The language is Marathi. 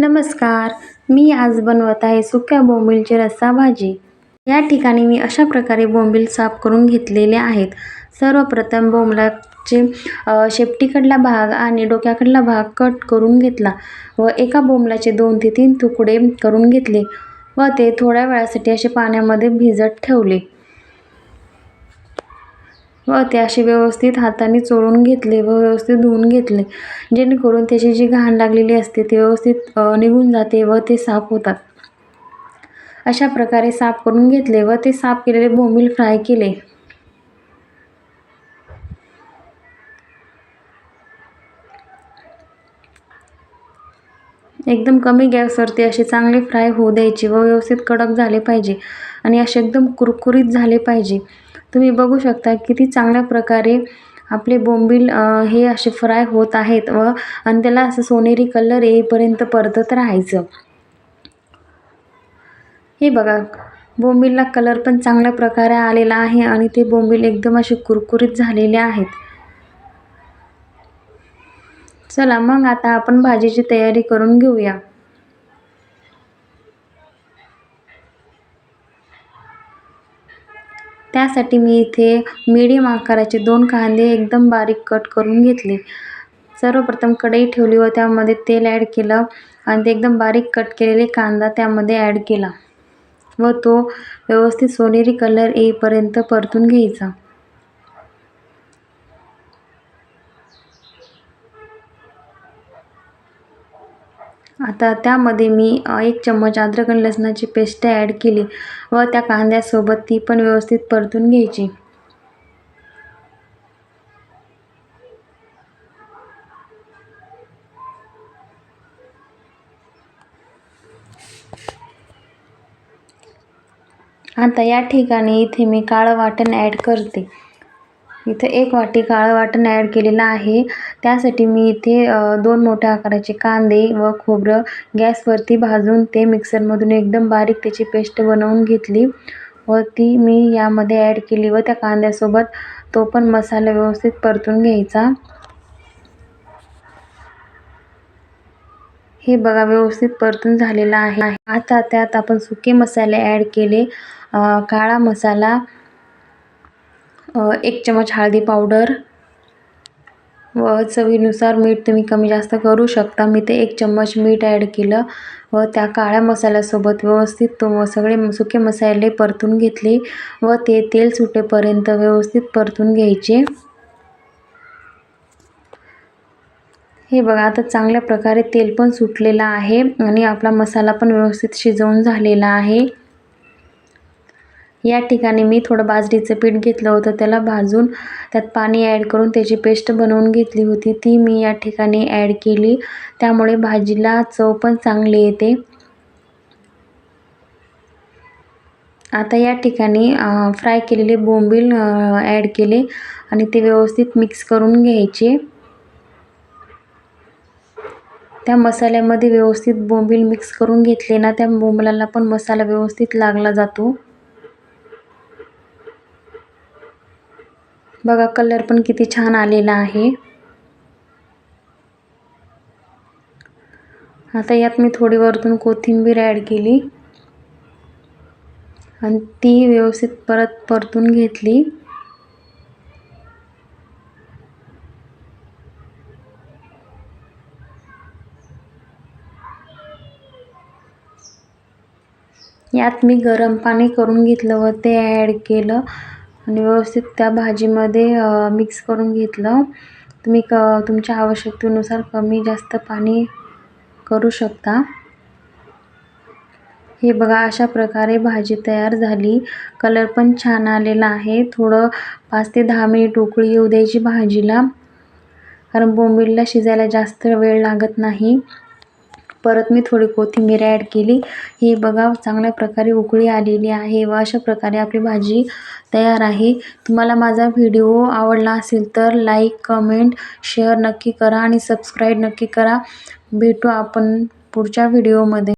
नमस्कार. मी आज बनवत आहे सुक्या बोंबीलची रस्सा भाजी या ठिकाणी मी अशा प्रकारे बोंबील साफ करून घेतलेले आहेत. सर्वप्रथम बोंबलाचे शेपटीकडला भाग आणि डोक्याकडला भाग कट करून घेतला व एका बोंबलाचे दोन ते तीन तुकडे करून घेतले व ते थोड्या वेळासाठी असे पाण्यामध्ये भिजत ठेवले. व ते असे व्यवस्थित हाताने चोळून घेतले व व्यवस्थित धुवून घेतले. जेणेकरून त्याची जी घाण लागलेली असते ती व्यवस्थित निघून जाते व ते साफ होतात. अशा प्रकारे साफ करून घेतले व ते साफ केलेले बोंबील फ्राय केले. एकदम कमी गॅसवरती असे चांगले फ्राय होऊ द्यायचे व व्यवस्थित कडक झाले पाहिजे आणि असे एकदम कुरकुरीत झाले पाहिजे. तुम्ही बघू शकता किती चांगल्या प्रकारे आपले बोंबील हे असे फ्राय होत आहेत व आणि त्याला असं सोनेरी कलर येईपर्यंत परतत राहायचं. हे बघा बोंबीलला कलर पण चांगल्या प्रकारे आलेला आहे आणि ते बोंबील एकदम असे कुरकुरीत झालेले आहेत. चला मग आता आपण भाजीची तयारी करून घेऊया. त्यासाठी मी इथे मिडीयम आकाराचे दोन कांदे एकदम बारीक कट करून घेतले. सर्वप्रथम कढई ठेवली व त्यामध्ये तेल ॲड केलं आणि ते एकदम बारीक कट केलेले कांदा त्यामध्ये ॲड केला. व तो व्यवस्थित सोनेरी कलर येईपर्यंत परतून घ्यायचा. आता त्यामध्ये मी एक चम्मच अद्रक आणि लसणाची पेस्ट ॲड केली व त्या कांद्यासोबत ती पण व्यवस्थित परतून घ्यायची. आता या ठिकाणी इथे मी काळं वाटण ॲड करते. इथे एक वाटी काळं वाटण ॲड केलेलं आहे. त्यासाठी मी इथे दोन मोठ्या आकाराचे कांदे व खोबरं गॅसवरती भाजून ते मिक्सरमधून एकदम बारीक त्याची पेस्ट बनवून घेतली व ती मी यामध्ये ॲड केली व त्या कांद्यासोबत तो पण मसाला व्यवस्थित परतून घ्यायचा. हे बघा व्यवस्थित परतून झालेलं आहे. आता त्यात आपण सुके मसाले ॲड केले. काळा मसाला एक चमच हळदी पावडर व चवीनुसार मीठ तुम्ही कमी जास्त करू शकता. मी ते एक चम्मच मीठ ॲड केलं व त्या काळ्या मसाल्यासोबत व्यवस्थित तो सगळे सुके मसाले परतून घेतले व ते तेल सुटेपर्यंत व्यवस्थित परतून घ्यायचे. हे बघा आता चांगल्या प्रकारे तेल पण सुटलेलं आहे आणि आपला मसाला पण व्यवस्थित शिजवून झालेला आहे. या ठिकाणी मी थोडं बाजरीचं पीठ घेतलं होतं त्याला भाजून त्यात पाणी ॲड करून त्याची पेस्ट बनवून घेतली होती. ती मी या ठिकाणी ॲड केली. त्यामुळे भाजीला चव पण चांगली येते. आता या ठिकाणी फ्राय केलेले बोंबील ॲड केले आणि ते व्यवस्थित मिक्स करून घ्यायचे. त्या मसाल्यामध्ये व्यवस्थित बोंबील मिक्स करून घेतले ना त्या बोंबलाला पण मसाला व्यवस्थित लागला जातो. बघा कलर पण किती छान आलेला आहे. आता यात मी थोडी वरतून कोथिंबीर ॲड केली. आणि ती व्यवस्थित परत परतून घेतली. यात मी गरम पाणी करून घेतलं व ते ॲड केलं. आणि व्यवस्थित त्या भाजीमध्ये मिक्स करून घेतलं. तुम्ही क तुमच्या आवश्यकतेनुसार कमी जास्त पाणी करू शकता. हे बघा अशा प्रकारे भाजी तयार झाली. कलर पण छान आलेला आहे. थोडं पाच ते दहा मिनिट उकळी येऊ द्यायची भाजीला. कारण बोंबीलला शिजायला जास्त वेळ लागत नाही. परत मी थोडी कोथिंबीर ॲड केली. ही बघा चांगल्या प्रकारे उकळी आलेली आहे व अशा प्रकारे आपली भाजी तयार आहे. तुम्हाला माझा व्हिडिओ आवडला असेल तर लाईक कमेंट शेअर नक्की करा आणि सबस्क्राईब नक्की करा. भेटू आपण पुढच्या व्हिडिओमध्ये